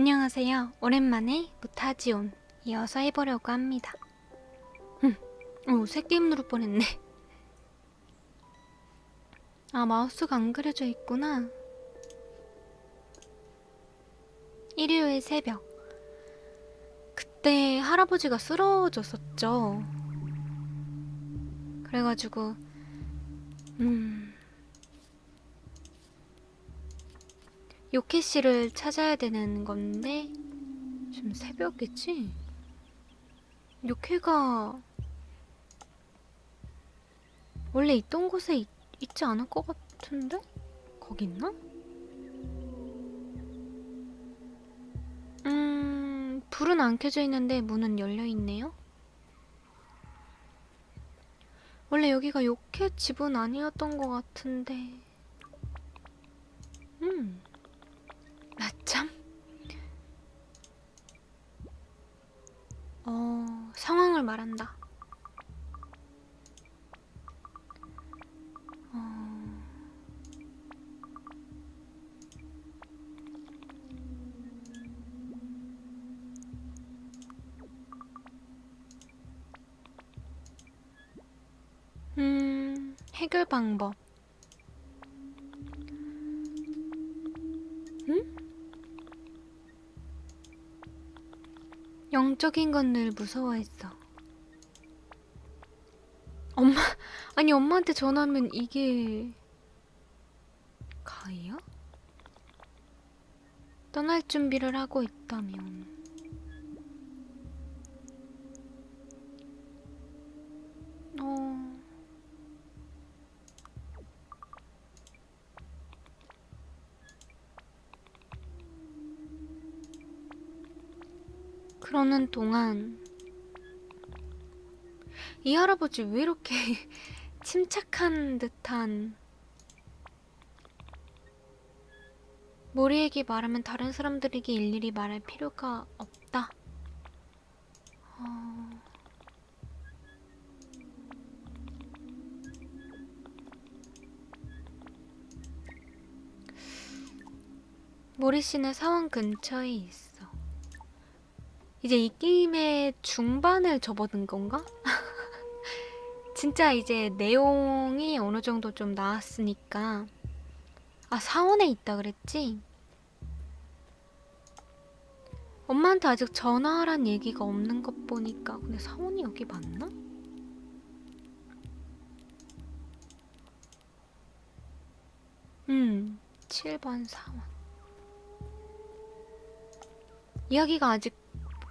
안녕하세요. 오랜만에 무타지온 이어서 해보려고 합니다. 음, 오, 새게임 누를 뻔했네. 아, 마우스가 안 그려져 있구나. 일요일 새벽. 그때 할아버지가 쓰러졌었죠. 그래가지고, 음. 요케 씨를 찾아야 되는 건데 지금 새벽이지? 요케가 원래 있던 곳에 있, 있지 않을 것 같은데? 거기 있나? 음, 불은 안 켜져 있는데 문은 열려 있네요. 원래 여기가 요케 집은 아니었던 것 같은데. 음. 해결 방법. 응? 영적인 건 늘 무서워했어. 엄마, 아니 엄마한테 전화하면 이게 가이야? 떠날 준비를 하고 있다면 어... 그러는 동안 이 할아버지 왜 이렇게 침착한 듯한 모리에게 말하면 다른 사람들에게 일일이 말할 필요가 없다. 어... 모리 씨는 사원 근처에 있어. 이제 이 게임의 중반을 접어든 건가? 진짜 이제 내용이 어느 정도 좀 나왔으니까 아 사원에 있다 그랬지? 엄마한테 아직 전화하란 얘기가 없는 것 보니까 근데 사원이 여기 맞나? 음 7번 사원 이야기가 아직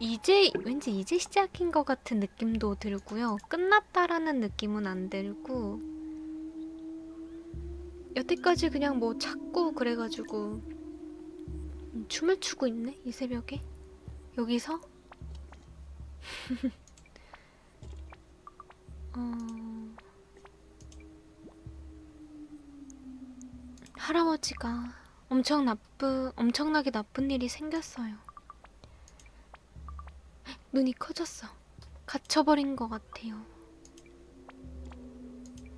이제 왠지 이제 시작인 것 같은 느낌도 들고요. 끝났다라는 느낌은 안 들고 여태까지 그냥 뭐 찾고 그래가지고 음, 춤을 추고 있네 이 새벽에 여기서 어... 할아버지가 엄청 나쁘 엄청나게 나쁜 일이 생겼어요. 눈이 커졌어. 갇혀버린 것 같아요.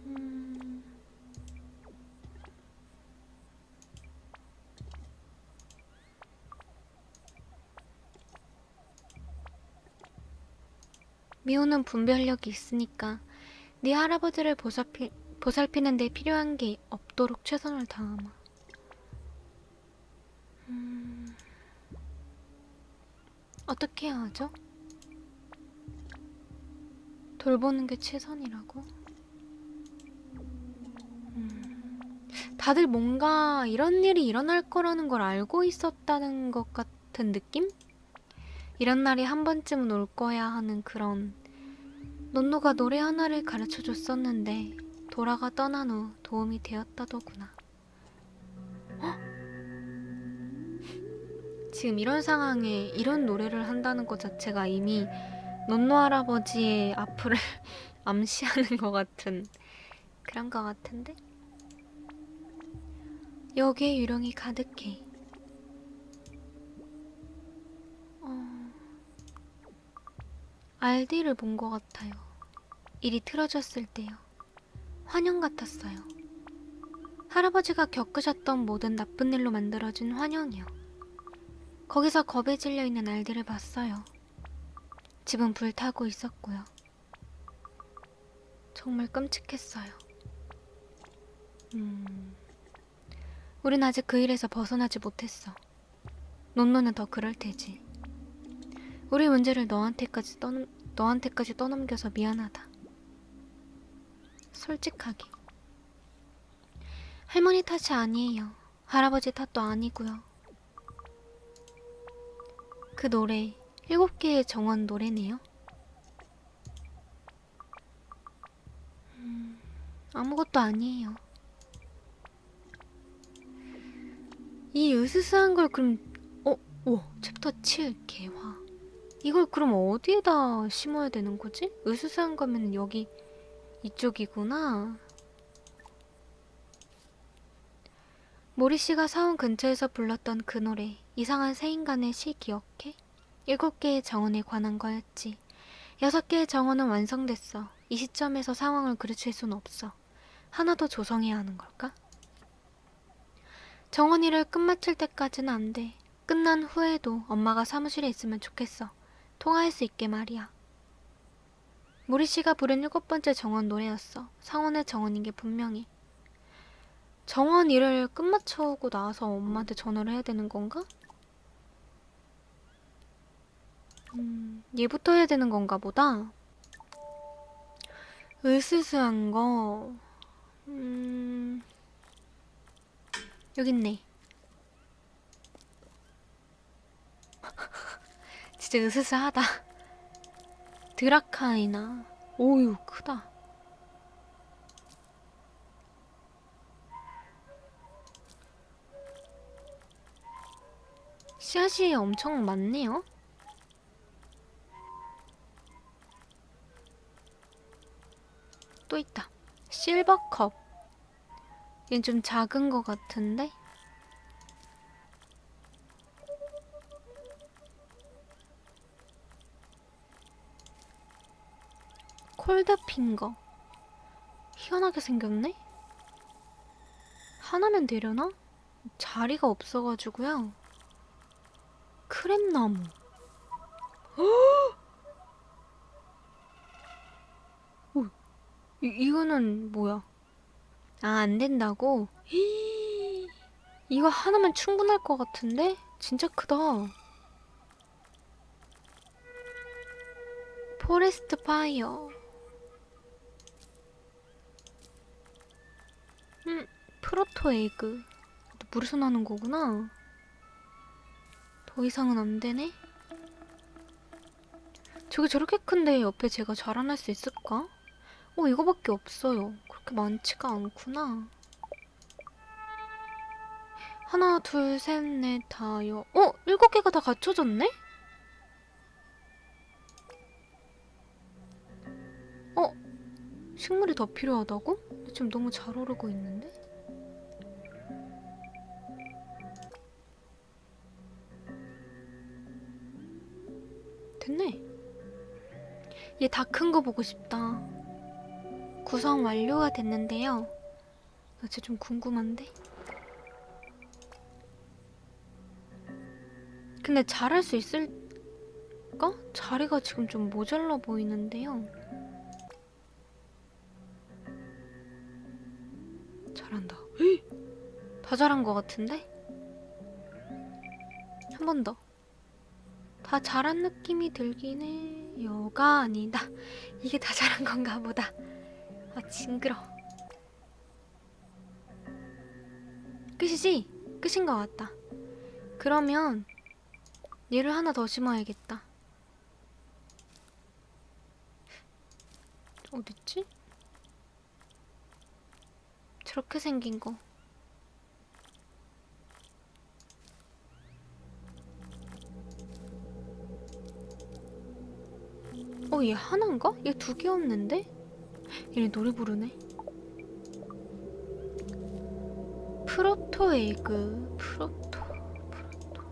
음... 미호는 분별력이 있으니까 네 할아버지를 보살피, 보살피는 데 필요한 게 없도록 최선을 다하마. 음... 어떻게 해야 하죠? 돌보는 게 최선이라고? 음, 다들 뭔가 이런 일이 일어날 거라는 걸 알고 있었다는 것 같은 느낌? 이런 날이 한 번쯤은 올 거야 하는 그런 논노가 노래 하나를 가르쳐 줬었는데 돌아가 떠난 후 도움이 되었다더구나. 헉? 지금 이런 상황에 이런 노래를 한다는 것 자체가 이미 논노 할아버지의 앞을 암시하는 것 같은 그런 것 같은데? 여기에 유령이 가득해. 어... 알디를 본 것 같아요. 일이 틀어졌을 때요. 환영 같았어요. 할아버지가 겪으셨던 모든 나쁜 일로 만들어진 환영이요. 거기서 겁에 질려 있는 알들을 봤어요. 집은 불타고 있었고요. 정말 끔찍했어요. 음, 우린 아직 그 일에서 벗어나지 못했어. 논노는 더 그럴 테지. 우리 문제를 너한테까지 떠넘, 너한테까지 떠넘겨서 미안하다. 솔직하게. 할머니 탓이 아니에요. 할아버지 탓도 아니고요. 그 노래 일곱 개의 정원 노래네요. 음, 아무것도 아니에요. 이 으스스한 걸 그럼 어, 오, 챕터 7 개화. 이걸 그럼 어디에다 심어야 되는 거지? 으스스한 거면 여기 이쪽이구나. 모리 씨가 사원 근처에서 불렀던 그 노래, 이상한 새 인간의 시 기억해? 일곱 개의 정원에 관한 거였지. 여섯 개의 정원은 완성됐어. 이 시점에서 상황을 그르칠 순 없어. 하나 더 조성해야 하는 걸까? 정원 일을 끝마칠 때까지는 안 돼. 끝난 후에도 엄마가 사무실에 있으면 좋겠어. 통화할 수 있게 말이야. 모리 씨가 부른 일곱 번째 정원 노래였어. 상원의 정원인 게 분명해. 정원 일을 끝마쳐오고 나서 엄마한테 전화를 해야 되는 건가? 음, 얘부터 해야 되는 건가 보다. 으스스한 거. 음, 여기 있네. 진짜 으스스하다. 드라카이나. 오유, 크다. 씨앗이 엄청 많네요. 또 있다. 실버컵. 얘는 좀 작은 것 같은데? 콜드핑거. 희한하게 생겼네? 하나면 되려나? 자리가 없어가지고요. 크랩나무. 오, 이, 이거는 뭐야? 아, 안 된다고? 히이, 이거 하나면 충분할 것 같은데? 진짜 크다. 포레스트 파이어. 음, 프로토 에그. 물에서 나는 거구나. 더 이상은 안 되네? 저게 저렇게 큰데 옆에 제가 자라날 수 있을까? 어, 이거밖에 없어요. 그렇게 많지가 않구나. 하나, 둘, 셋, 넷, 다, 여. 어? 일곱 개가 다 갖춰졌네? 어? 식물이 더 필요하다고? 지금 너무 잘 오르고 있는데? 됐네. 얘 다 큰 거 보고 싶다. 구성 완료가 됐는데요. 나 진짜 좀 궁금한데? 근데 잘할 수 있을까? 자리가 지금 좀 모자라 보이는데요. 잘한다. 다 잘한 것 같은데? 한 번 더. 다 잘한 느낌이 들긴 해. 여가 아니다. 이게 다 잘한 건가 보다. 아, 징그러. 끝이지? 끝인 것 같다. 그러면 얘를 하나 더 심어야겠다. 어딨지? 저렇게 생긴 거. 어, 얘 하나인가? 얘 두 개였는데? 얘네 노래 부르네. 프로토 에그, 프로토, 프로토.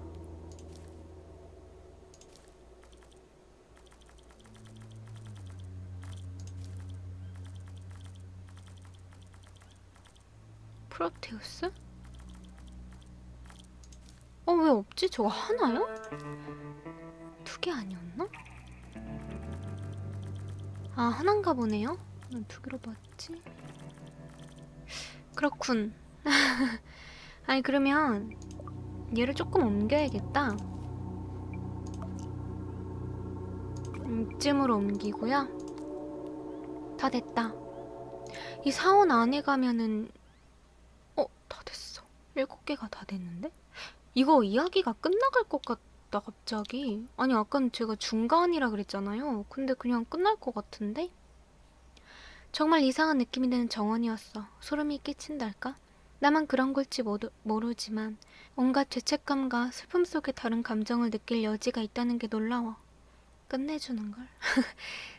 프로테우스? 어, 왜 없지? 저거 하나야? 두개 아니었나? 아 하나인가 보네요. 난 두 개로 봤지. 그렇군. 아니 그러면 얘를 조금 옮겨야겠다. 이쯤으로 옮기고요. 다 됐다. 이 사원 안에 가면은 어, 다 됐어. 일곱 개가 다 됐는데? 이거 이야기가 끝나갈 것 같다 갑자기. 아니 아까는 제가 중간이라 그랬잖아요. 근데 그냥 끝날 것 같은데? 정말 이상한 느낌이 드는 정원이었어. 소름이 끼친달까? 나만 그런 걸지 모르, 모르지만 온갖 죄책감과 슬픔 속에 다른 감정을 느낄 여지가 있다는 게 놀라워. 끝내주는 걸.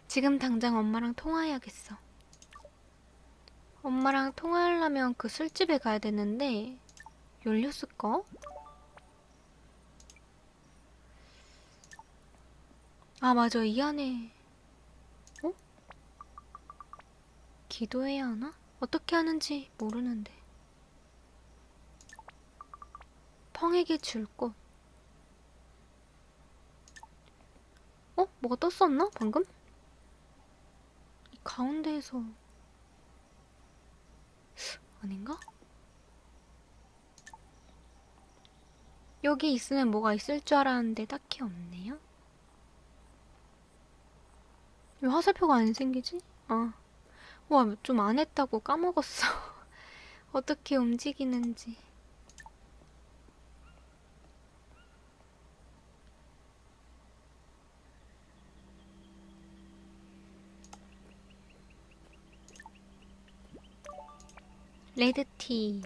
지금 당장 엄마랑 통화해야겠어. 엄마랑 통화하려면 그 술집에 가야 되는데 열렸을까? 아 맞아 이 안에 어? 기도해야 하나? 어떻게 하는지 모르는데 펑에게 줄 꽃. 어? 뭐가 떴었나? 방금? 이 가운데에서 아닌가? 여기 있으면 뭐가 있을 줄 알았는데 딱히 없네요. 왜 화살표가 안 생기지? 아, 와, 좀 안 했다고 까먹었어. 어떻게 움직이는지. 레드티,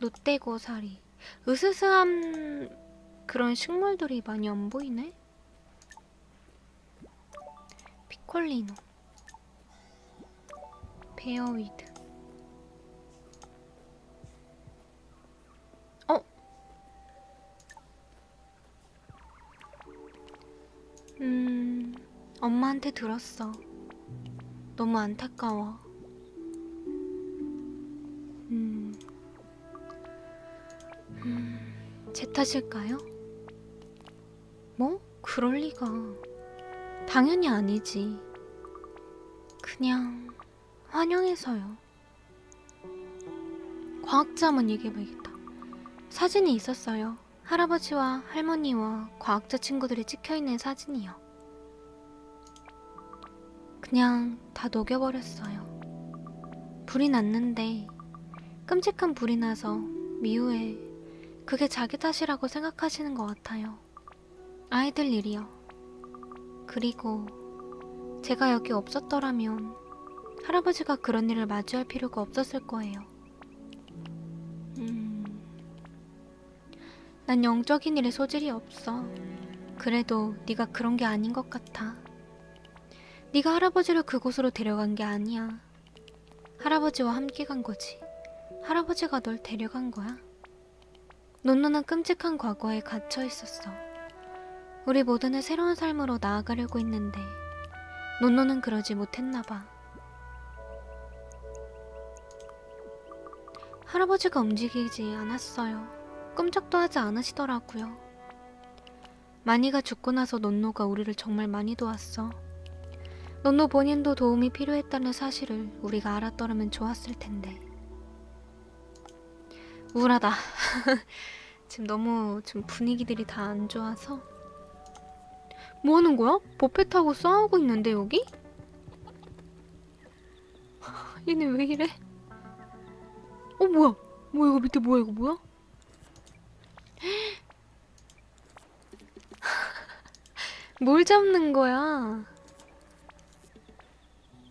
롯데고사리, 으스스한 그런 식물들이 많이 안 보이네? 피콜리노, 베어위드. 어? 음, 엄마한테 들었어. 너무 안타까워. 음, 음, 제 탓일까요? 뭐? 그럴 리가. 당연히 아니지. 그냥 환영해서요. 과학자 한번 얘기해봐야겠다. 사진이 있었어요. 할아버지와 할머니와 과학자 친구들이 찍혀있는 사진이요. 그냥 다 녹여버렸어요. 불이 났는데 끔찍한 불이 나서 미우에 그게 자기 탓이라고 생각하시는 것 같아요. 아이들 일이요. 그리고 제가 여기 없었더라면 할아버지가 그런 일을 마주할 필요가 없었을 거예요. 음, 난 영적인 일에 소질이 없어. 그래도 네가 그런 게 아닌 것 같아. 네가 할아버지를 그곳으로 데려간 게 아니야. 할아버지와 함께 간 거지. 할아버지가 널 데려간 거야. 논노는 끔찍한 과거에 갇혀 있었어. 우리 모두는 새로운 삶으로 나아가려고 했는데 논노는 그러지 못했나 봐. 할아버지가 움직이지 않았어요. 꼼짝도 하지 않으시더라고요. 마니가 죽고 나서 논노가 우리를 정말 많이 도왔어. 논노 본인도 도움이 필요했다는 사실을 우리가 알았더라면 좋았을 텐데. 우울하다. 지금 너무 지금 분위기들이 다 안 좋아서. 뭐 하는 거야? 타고 싸우고 있는데 여기? 얘네 왜 이래? 어 뭐야? 뭐야 이거 밑에 뭐야 이거 뭐야? 뭘 잡는 거야?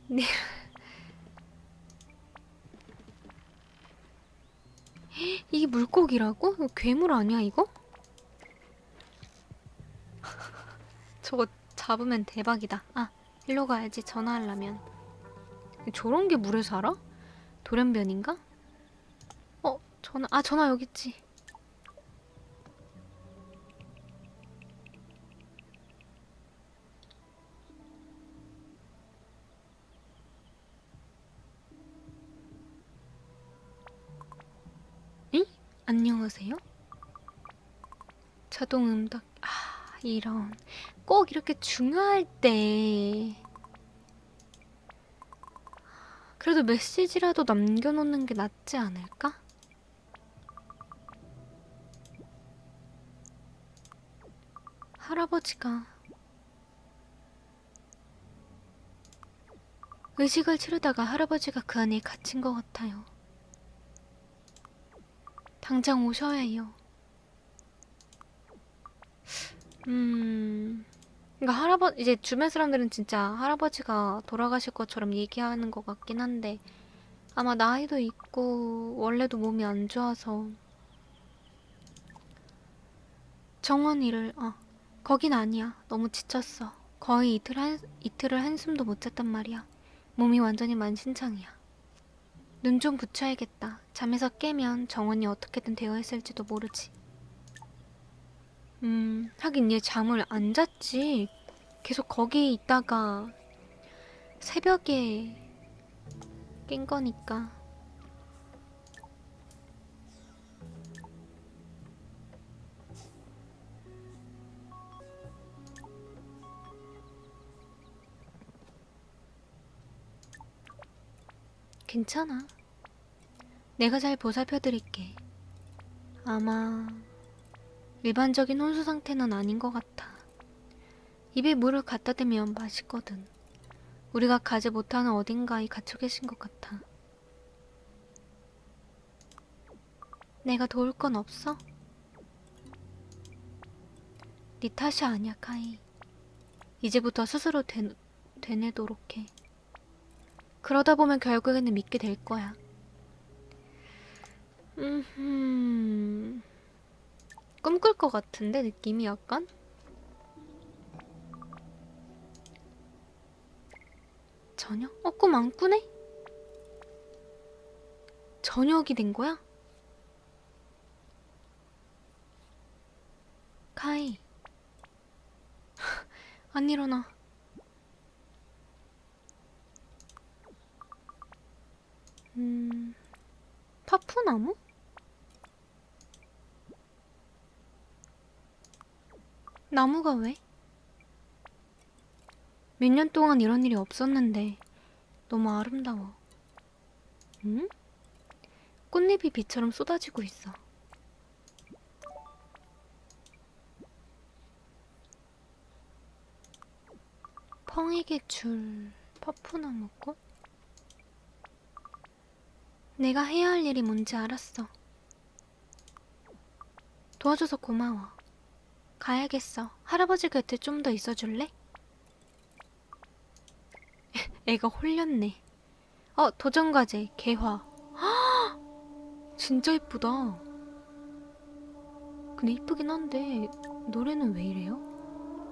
네. 이게 물고기라고? 이거 괴물 아니야 이거? 저거 잡으면 대박이다. 아, 일로 가야지 전화하려면. 저런 게 물에 살아? 돌연변인가? 어, 전화. 아, 전화 여기 있지. 응? 안녕하세요? 자동 음덕 아 이런 꼭 이렇게 중요할 때 그래도 메시지라도 남겨놓는 게 낫지 않을까? 할아버지가 의식을 치르다가 할아버지가 그 안에 갇힌 것 같아요. 당장 오셔야 해요. 음, 그러니까 할아버지 이제 주변 사람들은 진짜 할아버지가 돌아가실 것처럼 얘기하는 것 같긴 한데 아마 나이도 있고 원래도 몸이 안 좋아서 정원이를 어 거긴 아니야. 너무 지쳤어. 거의 이틀 한 이틀을 한숨도 못 잤단 말이야. 몸이 완전히 만신창이야. 눈 좀 붙여야겠다. 잠에서 깨면 정원이 어떻게든 되어 있을지도 모르지. 음, 하긴 얘 잠을 안 잤지. 계속 거기 있다가 새벽에 깬 거니까. 괜찮아. 내가 잘 보살펴 드릴게. 아마 일반적인 혼수 상태는 아닌 것 같아. 입에 물을 갖다 대면 맛있거든. 우리가 가지 못하는 어딘가에 갇혀 계신 것 같아. 내가 도울 건 없어? 네 탓이 아니야, 카이. 이제부터 스스로 되, 되뇌도록 해. 그러다 보면 결국에는 믿게 될 거야. 음, 꿈꿀 것 같은데 느낌이 약간? 저녁? 어, 꿈 안 꾸네? 저녁이 된 거야? 카이. 안 일어나. 파푸나무? 나무가 왜? 몇 년 동안 이런 일이 없었는데 너무 아름다워. 응? 꽃잎이 비처럼 쏟아지고 있어. 펑에게 줄 파푸나무 꽃? 내가 해야 할 일이 뭔지 알았어. 도와줘서 고마워. 가야겠어. 할아버지 곁에 좀 더 있어줄래? 애가 홀렸네. 어, 도전과제, 개화. 진짜 이쁘다. 근데 이쁘긴 한데, 노래는 왜 이래요?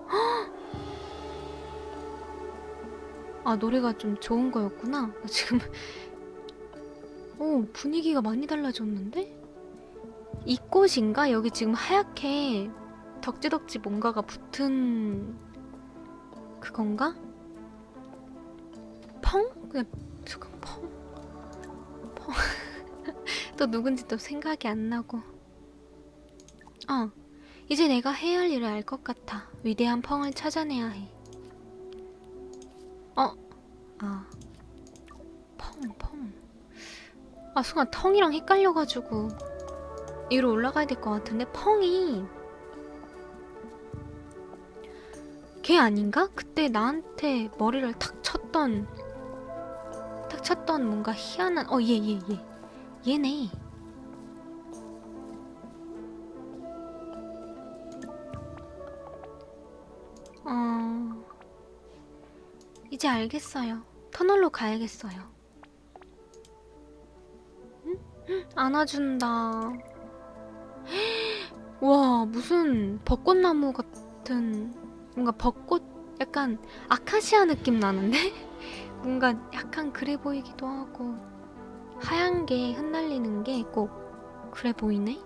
아, 노래가 좀 좋은 거였구나. 나 지금, 오, 분위기가 많이 달라졌는데? 이 꽃인가? 여기 지금 하얗게 덕지덕지 뭔가가 붙은 그건가? 펑? 그냥 잠깐 펑. 펑. 또 누군지 또 생각이 안 나고. 어. 이제 내가 해야 할 일을 알 것 같아. 위대한 펑을 찾아내야 해. 어. 아. 펑, 펑. 아, 순간 텅이랑 헷갈려가지고. 위로 올라가야 될 것 같은데, 펑이. 걔 아닌가? 그때 나한테 머리를 탁 쳤던 탁 쳤던 뭔가 희한한 어 얘 얘 얘, 얘네 어 이제 알겠어요 터널로 가야겠어요 응? 안아준다 와 무슨 벚꽃나무 같은 뭔가 벚꽃 약간 아카시아 느낌 나는데? 뭔가 약간 그래 보이기도 하고 하얀 게 흩날리는 게 꼭 그래 보이네?